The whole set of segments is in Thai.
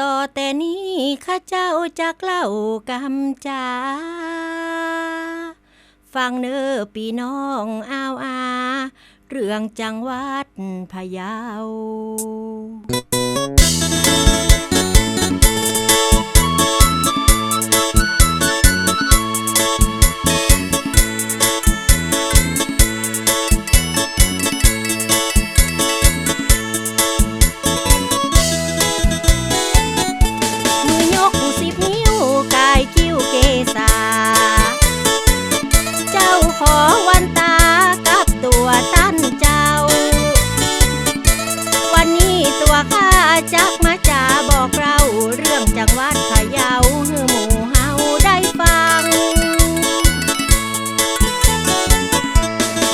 ต่อแต่นี้ข้าเจ้าจะเล่ากำจาฟังเน้อปี่น้องอ้าวอา เรื่องจังหวัดพะเยา จังหวัดพะเยาให้หมู่เฮาได้ฟัง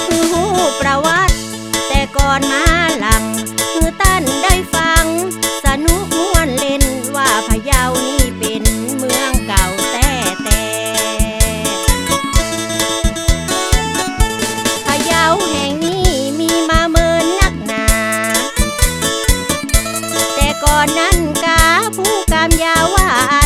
คือหูประวัติ แต่ก่อนมาหลังคือตั้นได้ฟัง สนุกม่วนเล่นว่าพะเยานี่เป็นเมืองเก่าแต่แต่พะเยาแห่งนี้มีมาเมินนักหนา แต่ก่อนนั้นกาผู้ 呀哇！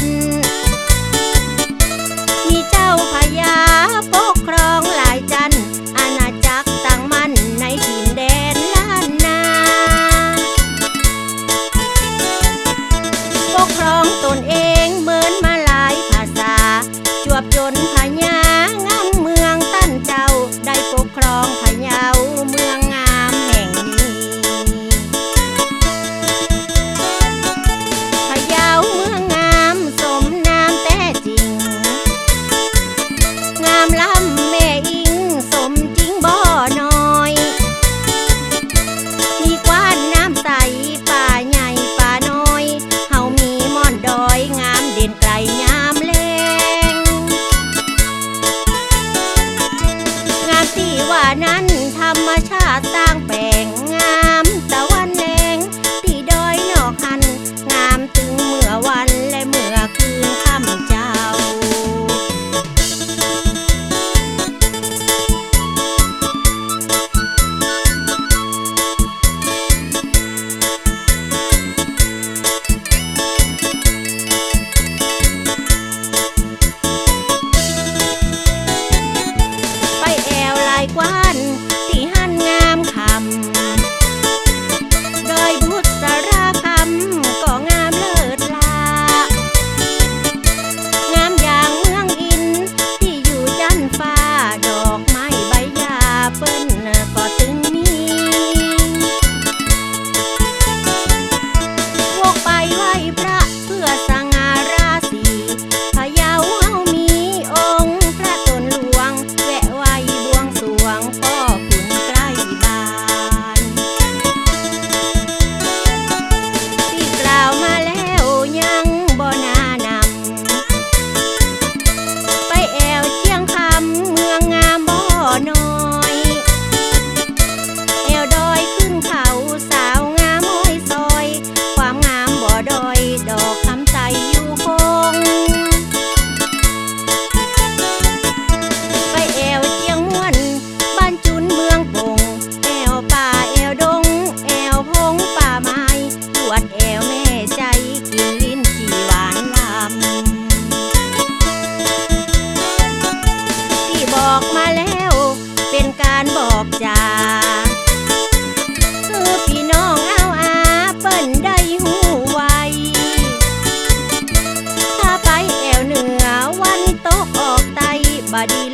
รมชาต้างแปลงงามตะวันแดงที่ดอยนอกหัน งามถึงเมื่อวันและเมื่อคืนค่ำเจ้า ไปแอวลายกว้า จ้าคือพี่น้องเอาอาเปิ้นได้หูไวถ้าไปแอวเหนือวันตกออกไตบดี